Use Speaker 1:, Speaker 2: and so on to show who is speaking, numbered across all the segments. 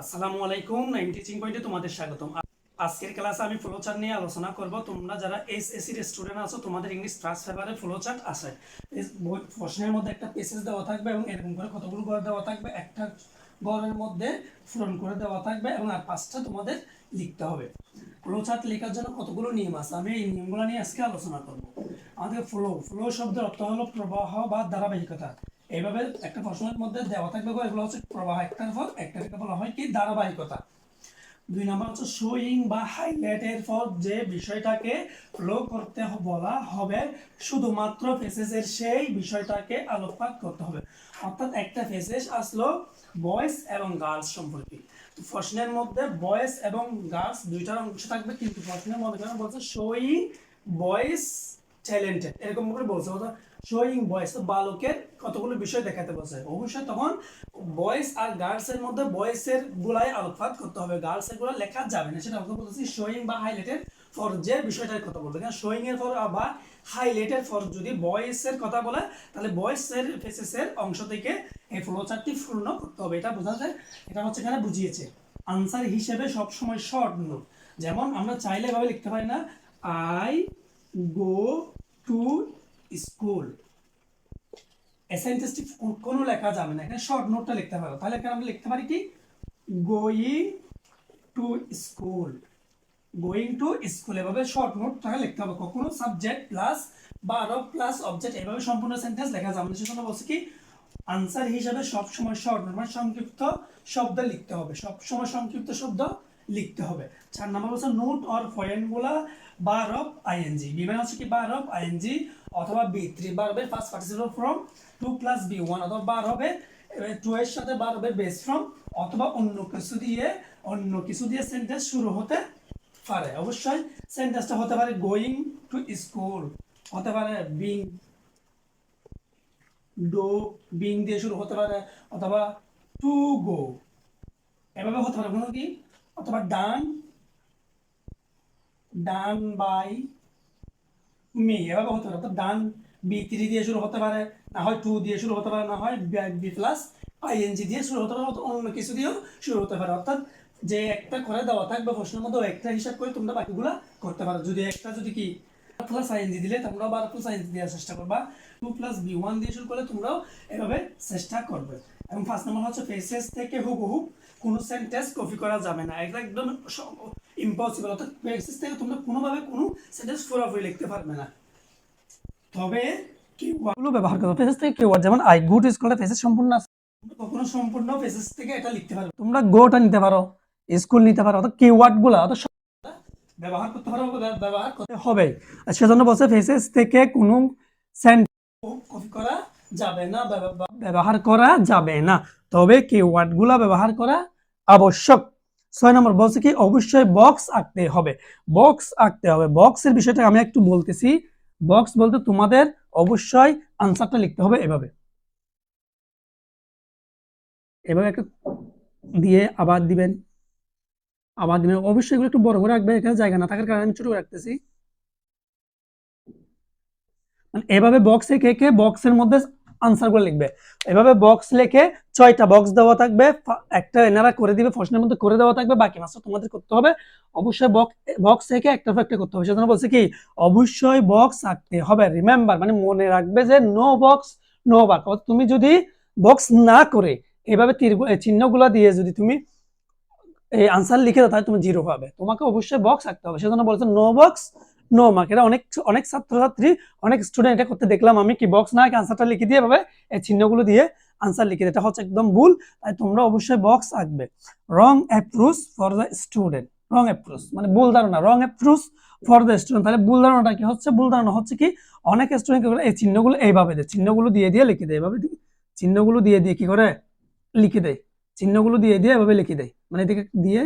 Speaker 1: আসসালামু আলাইকুম nine teaching পয়েন্টে তোমাদের স্বাগতম। আজকের ক্লাসে আমি ফ্লোচার্ট নিয়ে আলোচনা করব। তোমরা যারা এস এসির স্টুডেন্ট আছো, তোমাদের ইংলিশ ফার্স্ট পেপারে ফ্লোচার্ট এই প্রশ্নের মধ্যে একটা পেসেজ দেওয়া থাকবে এবং এরকম করে কতগুলো ঘর দেওয়া থাকবে, একটা ঘরের মধ্যে পূরণ করে দেওয়া থাকবে এবং আর পাঁচটা তোমাদের লিখতে হবে। ফ্লোচার্ট লেখার জন্য কতগুলো নিয়ম আছে? আমি এই নিয়মগুলো নিয়ে আজকে আলোচনা করব। আমাদের ফ্লো ফ্লো শব্দের অর্থ হলো প্রবাহ বা ধারাবাহিকতা। এইভাবে একটা প্রশ্নের মধ্যে দেওয়া থাকবে এগুলো হচ্ছে প্রবাহ একটার পর একটাকে বলা হয় কি? ধারাবাহিকতা। দুই নম্বর হচ্ছে শোয়িং বা হাইলাইটের পর যে বিষয়টাকে ফ্লো করতে বলা হবে, শুধুমাত্র ফেসেসের সেই বিষয়টাকে আলোকপাত করতে হবে। অর্থাৎ একটা ফেসেস আসলো বয়েজ এবং গার্লস সম্পর্কে। প্রশ্নের মধ্যে বয়েজ এবং গার্লস দুইটার অংশ থাকবে, কিন্তু প্রশ্নের মধ্যে বলছে শোয়িং বয়েজ ট্যালেন্টেড এরকম করে বলছে, অর্থাৎ শোয়িং বয়েস বালকের কতগুলো বিষয় দেখাতে বলছে। অবশ্যই তখন বয়েস আর গার্লস এর মধ্যে বয়েস এর গুলাই আলোকপাত করতে হবে। গার্লস এরগুলা লেখা যাবে না, সেটা আমরা বলতেছি শোয়িং বা হাইলাইটেড ফর যে বিষয়টার কথা বলবে। কারণ শোয়িং এর ফর বা হাইলাইটেড ফর যদি বয়েস এর কথা বলে, তাহলে বয়েস এর ফেসেস এর অংশ থেকে এই ফ্লো চার্টটি পূর্ণ করতে হবে। এটা বোঝা যায় এটা হচ্ছে এখানে বুঝিয়েছে। আনসার হিসেবে সবসময় শর্ট নোট যেমন আমরা চাইলে এভাবে লিখতে পারি না আই গো টু স্কুল এসেন্টেন্সটি কোনো লেখা যাবে না। এখানে শর্ট নোটটা লিখতে পারো তাহলে এখানে আমরা লিখতে পারি কি? Going to school going to school এভাবে শর্ট নোটটাকে লিখতে হবে। কখনো সাবজেক্ট প্লাস বারো প্লাস অবজেক্ট এভাবে সম্পূর্ণ সেন্টেন্স লেখা যাবে না। সেজন্য বলছি কি? আনসার হিসাবে সবসময় শর্ট নোট মানে সংক্ষিপ্ত শব্দ লিখতে হবে। সবসময় সংক্ষিপ্ত শব্দ লিখতে হবে। চার নম্বর হচ্ছে নোট অর পয়েন্টগুলা বার অফ আইএনজি বিমান হচ্ছে কি? বার অফ আইএনজি অথবা বি থ্রি বার হবে first participle from to plus V one অথবা বার হবে টু এর সাথে বার হবে বেস ফ্রম অথবা অন্য কিছু দিয়ে, অন্য কিছু দিয়ে সেন্টেন্স শুরু হতে পারে। অবশ্যই সেন্টেন্সটা হতে পারে গোয়িং টু স্কুল হতে পারে বিং ডো বিং দিয়ে শুরু হতে পারে, অথবা টু গো এভাবে হতে পারে। কোনো কি? অথবা ডান ডান বাই মি এভাবে হতে পারে। অর্থাৎ ডান বি থ্রি দিয়ে শুরু হতে পারে, না হয় টু দিয়ে শুরু হতে পারে, না হয় বি প্লাস আইএনজি দিয়ে শুরু হতে পারে অন্য কিছু দিয়েও শুরু হতে পারে। অর্থাৎ যে একটা করে দেওয়া থাকবে প্রশ্নের মধ্যে একটা হিসাব করে তোমরা বাকিগুলা করতে পারো। যদি একটা, যদি কি প্লাস আইএনজি দিলে তোমরাও বারো প্লাস আইএনজি দেওয়ার চেষ্টা করবা। টু প্লাস বি ওয়ান দিয়ে শুরু করলে তোমরাও এভাবে চেষ্টা করবে। এবং ফার্স্ট নাম্বার হচ্ছে ফেসেস থেকে হুবহু কোনো সেন্টেন্স কপি করা যাবে না। এটা একদম ইম্পসিবল অর্থাৎ ফেসেস থেকে তোমরা কোনোভাবে কোনো সেন্টেন্স পুরোপুরি লিখতে পারবে না। তবে কিওয়ার্ডগুলো ব্যবহার করো। ফেসেস থেকে কিওয়ার্ড যেমন আই গুড ইজ করলে ফেসেস সম্পূর্ণ কখনো সম্পূর্ণ ফেসেস থেকে এটা লিখতে পারো তোমরা গোটা নিতে পারো স্কুল নিতে পারো, অর্থাৎ কিওয়ার্ডগুলো অর্থাৎ ব্যবহার করতে পারো বা ব্যবহার করতে হবে। সেজন্য বলছে ফেসেস থেকে কোনো সেন্টেন্স কপি করা যাবে না ব্যব- ব্যব- ব্যবহার করা যাবে না। তবে কিওয়ার্ডগুলো ব্যবহার করা আবশ্যক। ছয় নম্বর বলছে কি অবশ্যই বক্স আঁকতে হবে। বক্স আঁকতে হবে। বক্সের বিষয়টা আমি একটু বলতেছি। বক্স বলতে তোমাদের অবশ্যই আনসারটা লিখতে হবে এভাবে। এভাবে একটা দিয়ে আবার দিবেন। আবার দিবেন। অবশ্যই এগুলো একটু বড় করে রাখবে এখানে জায়গা না থাকার কারণে আমি ছোট করে রাখতেছি। মানে এভাবে বক্স রেখে কে বক্সের মধ্যে আনসার আনসারগুলো লিখবে। এভাবে বক্স লিখে ছয়টা বক্স দেওয়া থাকবে একটা এনারা করে দিবে প্রশ্নের মধ্যে করে দেওয়া থাকবে, বাকি মাসটা তোমাদের করতে হবে। অবশ্যই বক্স বক্স রেখে একটা একটা করতে হবে। সেজন্য বলছে কি, অবশ্যই বক্স আঁকতে হবে। রিমেম্বার মানে মনে রাখবে যে নো বক্স নো বাক তুমি যদি বক্স না করে, এভাবে তীর চিহ্নগুলো দিয়ে যদি তুমি এই আনসার লিখে দাও, তাহলে তুমি জিরো পাবে। তোমাকে অবশ্যই বক্স আঁকতে হবে। সেজন্য বলছে নো বক্স নো মার্ক এটা অনেক অনেক ছাত্রছাত্রী, অনেক স্টুডেন্ট এটা করতে দেখলাম আমি কি বক্স না আনসারটা লিখে দিয়ে এভাবে এই চিহ্নগুলো দিয়ে আনসার লিখে। এটা হচ্ছে একদম ভুল, তাই তোমরা অবশ্যই বক্স আঁকবে। Wrong approach for the student wrong approach মানে ভুল ধারণা। Wrong approach for the student তাহলে ভুল ধারণাটা কি হচ্ছে? ভুল ধারণা হচ্ছে কি, অনেক স্টুডেন্ট এই চিহ্নগুলো এইভাবে দেয় চিহ্নগুলো দিয়ে দিয়ে লিখে দেয় এভাবে দি- চিহ্নগুলো দিয়ে দিয়ে কি করে? লিখে দেয় চিহ্নগুলো দিয়ে দিয়ে এভাবে লিখে দেয়। মানে এদিকে দিয়ে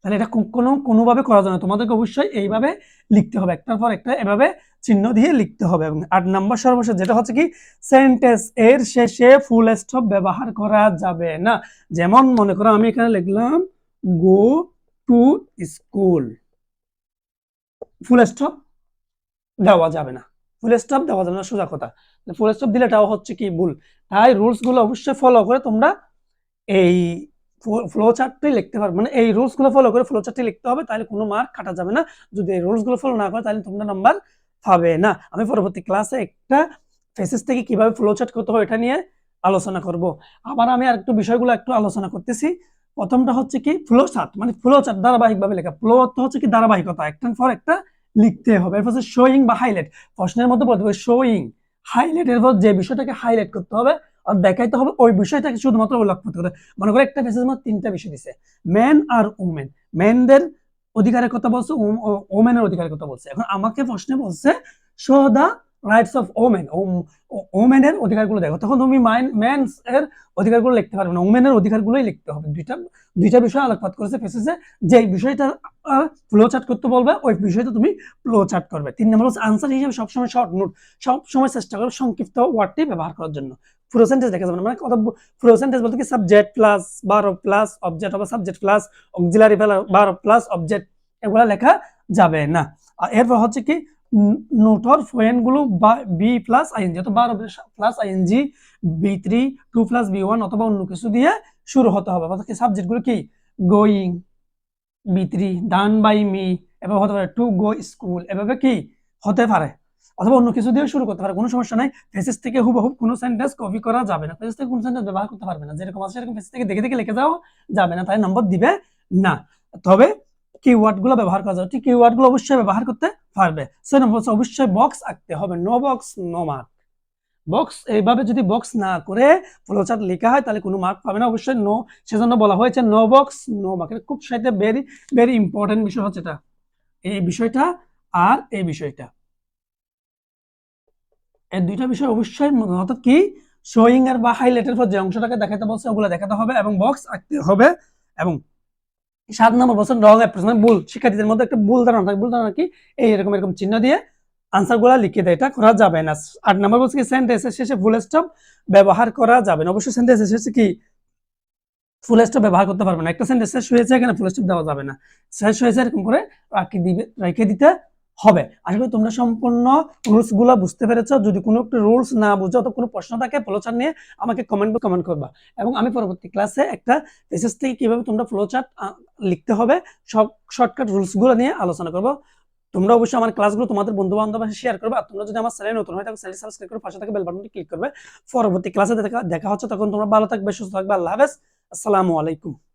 Speaker 1: তাহলে এটা কোনো, কোনোভাবে করা যাবে না। তোমাদেরকে অবশ্যই এইভাবে লিখতে হবে। একটার পর একটা এভাবে চিহ্ন দিয়ে লিখতে হবে। এবং আট নাম্বার সর্বশেষ যেটা হচ্ছে কি সেন্টেন্স এর শেষে ফুল স্টপ ব্যবহার করা যাবে না। যেমন মনে করো আমি এখানে লিখলাম go to school full stop দেওয়া যাবে না। ফুল স্টপ দেওয়া যাবে না, সোজা কথা। ফুল স্টপ দিলে এটাও হচ্ছে কি ভুল। তাই রুলসগুলো অবশ্যই ফলো করে তোমরা এই ফ্লো চার্টটাই লিখতে পারবে মানে এই রুলসগুলো ফলো করে ফ্লো চার্টটি লিখতে হবে, তাহলে কোনো মার্ক কাটা যাবে না। যদি এই রুলসগুলো ফলো না করে, তাহলে তোমরা নাম্বার পাবে না। আমি পরবর্তী ক্লাসে একটা ফেসেস থেকে কীভাবে ফ্লো চার্ট করতে হয় এটা নিয়ে আলোচনা করব। আবার আমি আর একটু বিষয়গুলো একটু আলোচনা করতেছি। প্রথমটা হচ্ছে কি ফ্লো চার্ট মানে ফ্লো চার্ট ধারাবাহিকভাবে লেখা। ফ্লো অর্থ হচ্ছে কি ধারাবাহিকতা একটার পর একটা লিখতে হবে। এরপর হচ্ছে শোয়িং বা হাইলাইট প্রশ্নের মধ্যে বলতে হবে শোয়িং হাইলাইট এরপর যে বিষয়টাকে হাইলাইট করতে হবে আর দেখাইতে হবে ওই বিষয়টাকে শুধুমাত্র উল্লেখ করতে হবে। মনে করে একটা মেসেজ মধ্যে তিনটা বিষয় দিছে ম্যান আর উমেন ম্যানদের অধিকারের কথা বলছে ওমেনের অধিকারের কথা বলছে। এখন আমাকে প্রশ্নে বলছে show the rights of women ওমেনের অধিকারগুলো দেখো। তখন তুমি ম্যানস এর অধিকারগুলো লিখতে পারবে না। ওমেনের অধিকারগুলোই লিখতে হবে। দুইটা দুইটা বিষয় আলোকপাত করেছে ফেসেসে যে বিষয়টা ফ্লো চার্ট করতে বলবে, ওই বিষয়টা তুমি ফ্লো চার্ট করবে। তিন নম্বর হচ্ছে আনসার হিসেবে সবসময় শর্ট নোট সবসময় চেষ্টা করবে সংক্ষিপ্ত ওয়ার্ডটি ব্যবহার করার জন্য। পুরো সেন্টেন্স দেখা যাবে না। মানে কথা পুরো সেন্টেন্স বলতে কি? সাবজেক্ট প্লাস বারো প্লাস অবজেক্ট অথবা সাবজেক্ট প্লাস অক্সিলারি বারো প্লাস অবজেক্ট এগুলা লেখা যাবে না। আর এরপর হচ্ছে কি? নোটর ফোয়েনগুলো বি প্লাস আইএনজি অথবা বারো plus ING, V three, to plus V one অথবা অন্য কিছু দিয়ে শুরু হতে হবে। অর্থাৎ সাবজেক্টগুলো কি? Going V three done by me এভাবে হতে পারে টু গো স্কুল এভাবে কি? হতে পারে। অথবা অন্য কিছু দিয়ে শুরু করতে পারে, কোনো সমস্যা নাই। ফেসেস থেকে হুবহুব কোনো সেন্টেন্স কপি করা যাবে না। ফেসেস থেকে কোনো সেন্টেন্স ব্যবহার করতে পারবে না। যেরকম আছে সেরকম ফেসেস থেকে দেখে দেখে লিখে যাওয়া যাবে না, তাই নম্বর দিবে না। তবে কিওয়ার্ডগুলো ব্যবহার করা যাবে ঠিক কিওয়ার্ডগুলো অবশ্যই ব্যবহার করতে পারবে। ছয় নম্বর হচ্ছে অবশ্যই বক্স আঁকতে হবে। No box no mark box এইভাবে যদি বক্স না করে ফ্লোচার্ট লেখা হয়, তাহলে কোনো মার্ক পাবে না। অবশ্যই নো সেজন্য বলা হয়েছে নো বক্স নো মার্ক খুব সাথে ভেরি ভেরি ইম্পর্টেন্ট বিষয় হচ্ছে এটা। এই বিষয়টা আর এই বিষয়টা। এই দুইটা বিষয় অবশ্যই অর্থাৎ কি? শোয়িং এর বা হাইলাইটের পর যে অংশটাকে দেখাতে বলছে, ওগুলো দেখাতে হবে এবং বক্স আঁকতে হবে এবং সাত নম্বর বছর রং অ্যাপ্রোচ ভুল। শিক্ষার্থীদের মধ্যে একটা ভুল ধারণা থাকে। ভুল ধারণা কি? এই এরকম এরকম চিহ্ন দিয়ে আনসারগুলা লিখে দেয়। এটা করা যাবে না। আট নম্বর বলছে কি? সেন্টেন্সের শেষে ফুল স্টপ ব্যবহার করা যাবে না। অবশ্যই সেন্টেন্সের শেষে কি? ফুল স্টপ ব্যবহার করতে পারবে না। একটা সেন্টেন্স শেষ হয়েছে, এখানে ফুল স্টপ দেওয়া যাবে না। শেষ হয়েছে, এরকম করে রাখি দিবে রেখে দিতে হবে। আশা করি তোমরা সম্পূর্ণ রুলসগুলো বুঝতে পেরেছ। যদি কোনো একটা রুলস না বুঝো তো কোনো প্রশ্ন থাকে ফ্লোচার্ট নিয়ে আমাকে কমেন্ট কমেন্ট করবা। এবং আমি পরবর্তী ক্লাসে একটা পেসেস থেকে কীভাবে তোমরা ফ্লোচার্ট লিখতে হবে, সব শর্টকাট রুলসগুলো নিয়ে আলোচনা করব। তোমরা অবশ্যই আমার ক্লাসগুলো তোমাদের বন্ধু বান্ধব শেয়ার করবে। আর তোমরা যদি আমার চ্যানেল নতুন হয় তাহলে চ্যানেল সাবস্ক্রাইব করে পাশে থাকা বেল বাটনটি ক্লিক করবে। পরবর্তী ক্লাসে দেখা দেখা হচ্ছে। তখন তোমরা ভালো থাকবে, সুস্থ থাকবে। আল্লাহ হাফেজ। আসসালামু আলাইকুম।